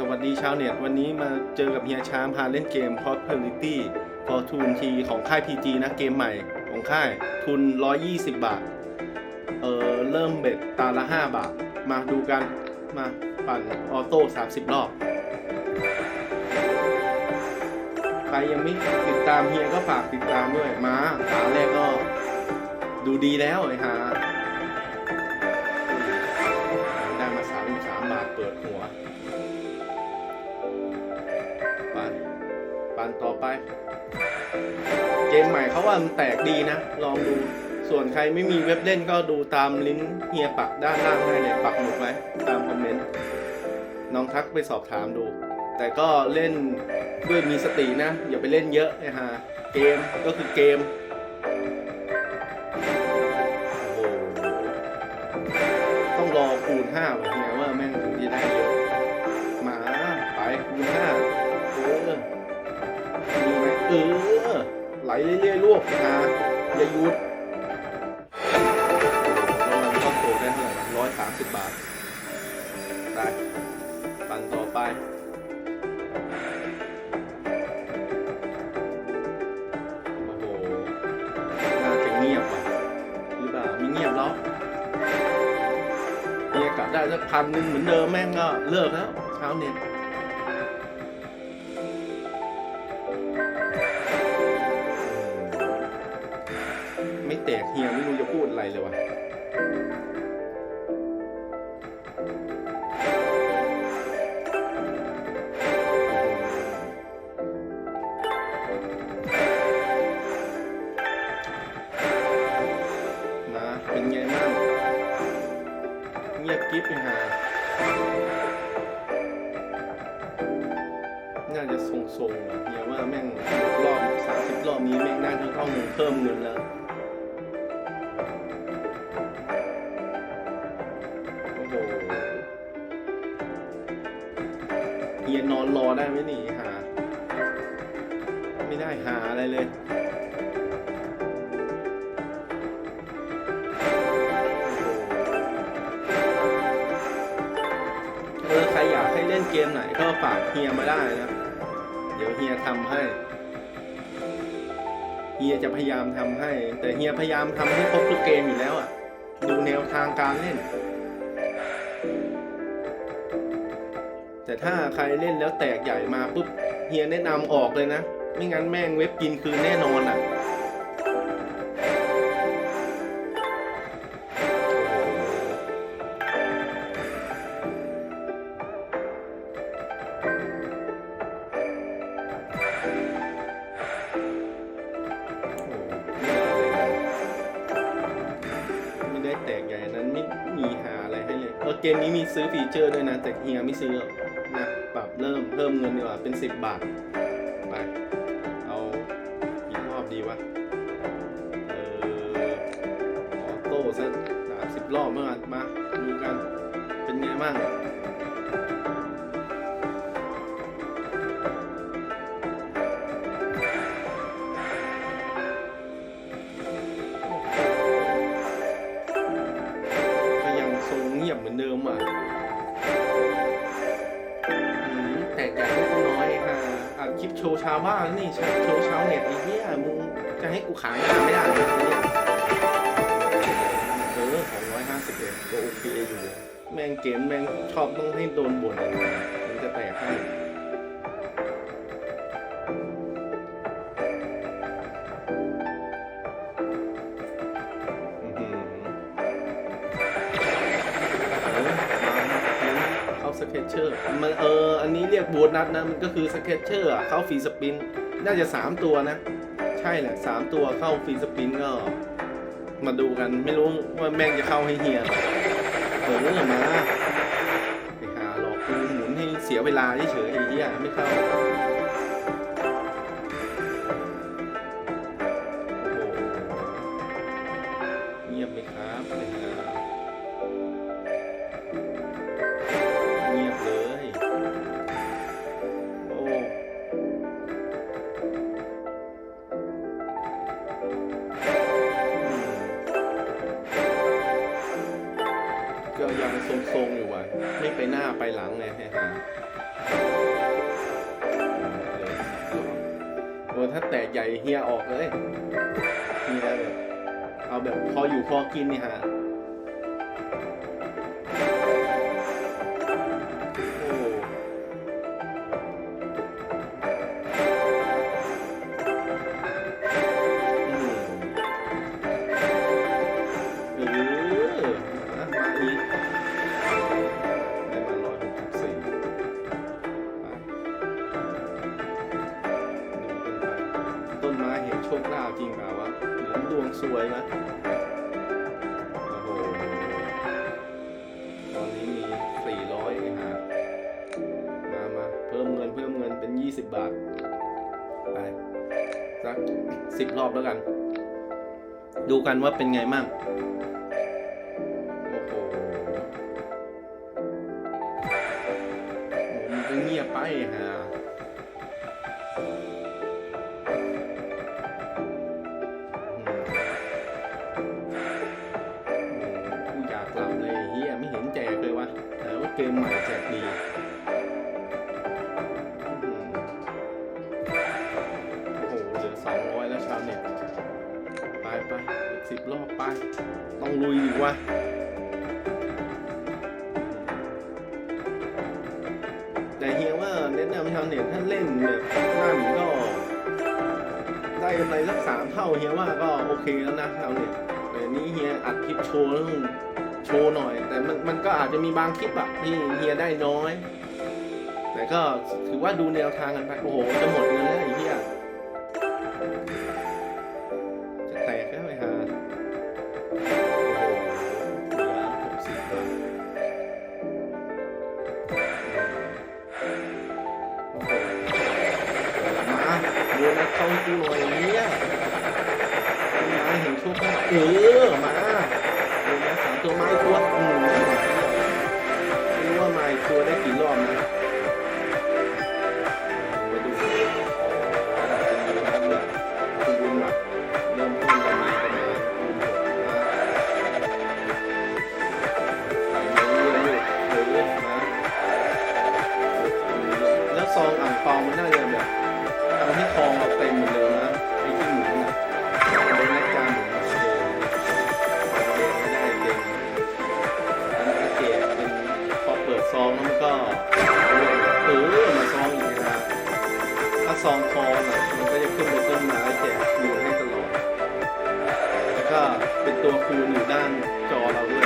สวัสดีชาวเน็ต วันนี้มาเจอกับเฮียช้างพาเล่นเกม Prosperity Fortune T ของค่าย PG นะเกมใหม่ของค่ายทุน 120 บาท เออเริ่มเบ็ดตาละ 5 บาท มาดูกันมาปั่นออโต้ 30 รอบ ใครยังไม่ติดตามเฮียก็ฝากติดตามด้วย มาขาแรกก็ดูดีแล้วไอ้ฮะันต่อไป เกมใหม่เขาว่ามันแตกดีนะ ลองดู ส่วนใครไม่มีเว็บเล่นก็ดูตามลิงก์เฮียปักด้านล่างให้เลยปักหมุดไว้ตามคอมเมนต์น้องทักไปสอบถามดู แต่ก็เล่นด้วยมีสตินะ อย่าไปเล่นเยอะนะฮะเกมก็คือเกมโอ้โหต้องรอคูณ5วันเฮียว่าแม่งถึงจะได้เยอะ มา ไปคูณห้าเออมีไหมเออ ไหลเรื่อยๆลูกนะอย่าหยุดแล้วมันก็โตได้เท่าไหร่ร้อยสามสิบบาทไปปั่นต่อไปโอ้โหน่าจะเงียบว่ะหรือเปล่าม่เงียบแล้วเฮียกะได้สักพันหนึ่งเหมือนเดิมแม่งก็เลิกแล้วเช้าเน็ต ฮียไม่รู้จะพูดอะไรเลยว่ะมาเป็นไงบ้างเงียบกิ๊บเลยฮะน่าจะทรงๆอะเฮียว่าแม่งรอบสามสิบรอบนี้แม่งน่าจะต้องเพิ่มเงินแล้ว เฮียนอนรอได้ไหมนี่หา ไม่ได้หาอะไรเลยเออใครอยากให้เล่นเกมไหนก็ฝากเฮียมาได้นะ เดี๋ยวเฮียทำให้ เฮียจะพยายามทำให้ แต่เฮียพยายามทำให้ครบทุกเกมอยู่แล้วอะ ดูแนวทางการเล่น ถ้าใครเล่นแล้วแตกใหญ่มาปุ๊บเฮียแนะนำออกเลยนะ ไม่งั้นแม่งเว็บกินคืนแน่นอนอะไม่ได้แตกใหญ่นนั้นไม่มีหาอะไรให้เลยเออเกมนี้มีซื้อฟีเจอร์ด้วยนะ แต่เฮียไม่ซื้อ เริ่มเพิ่มเงินดีกว่าเป็น 10 บาท ไป เอากี่รอบดีวะ เออออโต้สักสามสิบรอบเมื่อกันมาดูกันเป็นไงบ้างก็ยังทรงเงียบเหมือนเดิมอะ คลิปโชว์ชาวบ้านนี่โชว์ชาวเน็ตไอ้เหี้ยมึงจะให้กูขายหน้าไม่ได้เลยเนี่ยเออสองร้อยห้าสิบเอ็ดก็โอเคอยู่ แม่งเกมแม่งชอบต้องให้โดนบ่นมันจะแตกให้ รียกโบนัสนะ มันก็คือสเก็ตเชอร์เข้าฟรีสปิน น่าจะ 3 ตัวนะ ใช่แหละ 3 ตัวเข้าฟรีสปินก็ มาดูกันไม่รู้ว่าแม่งจะเข้าให้เฮียเออมาไปหาหลอกกูหมุนให้เสียเวลาเฉยๆไอ้เหี้ยไม่เข้าเงียบไหมครับ ก็ยังทรงๆอยู่ว่ะไม่ไปหน้าไปหลังไงเลยให้หาโอ้ถ้าแตกใหญ่เฮียออกเลยเฮียแบบเอาแบบพออยู่พอกินนี่ฮะ เห็นโชคลาภจริงเปล่าวะหรือดวงสวยนะโอ้โห ตอนนี้มีสี่ร้อยฮะมามาเพิ่มเงินเพิ่มเงินเป็นยี่สิบบาท ไป สักสิบรอบแล้วกัน ดูกันว่าเป็นไงมั่งโอ้โหโอ้มันก็เงียบไปฮะ เกมใหม่แจกดีโอ้โหเหลือสองร้อยแล้วชาวเน็ตไปไปอีกสิบรอบไป ต้องลุยดีกวะแต่เฮียว่าแนะนำชาวเน็ตท่านเล่นแบบนั่นก็ ได้กำไรสักสามเท่าเฮียว่าก็โอเคแล้วนะชาวเน็ตแต่นี้เฮียอัดคลิปโชว์แล้ว โชว์หน่อย แต่มันมันก็อาจจะมีบางคลิปอะที่เฮียได้น้อย แต่ก็ถือว่าดูแนวทางกันไปโอ้โหจะหมดเงินแล้วไอ้เฮียจะแตกแล้วไอ้ห่าโอ้โหเหลือหกสิบบาทมาดนนักเข้ากูหน่อยเนี่ยมาเห็นโชคลาภเออมา ตัวไม้ตัวอืมไม่รู้ว่าไม้ตัวได้กี่รอบนะ ซองทองอะมันก็จะขึ้นไปต้นไม้แจกคูณให้ตลอด แล้วก็เป็นตัวคูณอยู่ด้านจอเราด้วย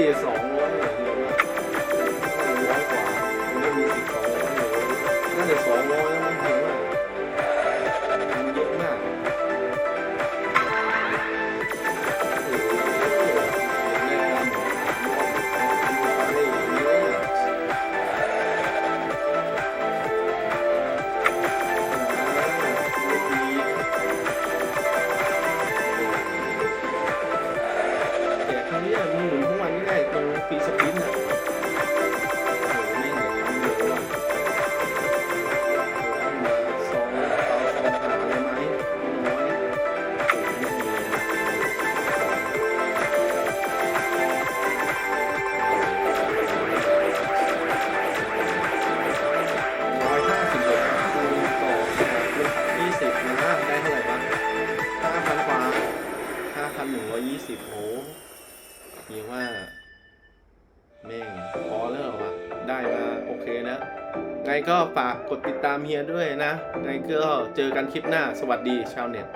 เอ้ เฮียว่าแม่งพอแล้วอวะได้มาโอเคนะไงก็ฝากกดติดตามเฮียด้วยนะ ไงก็เจอกันคลิปหน้าสวัสดีชาวเน็ต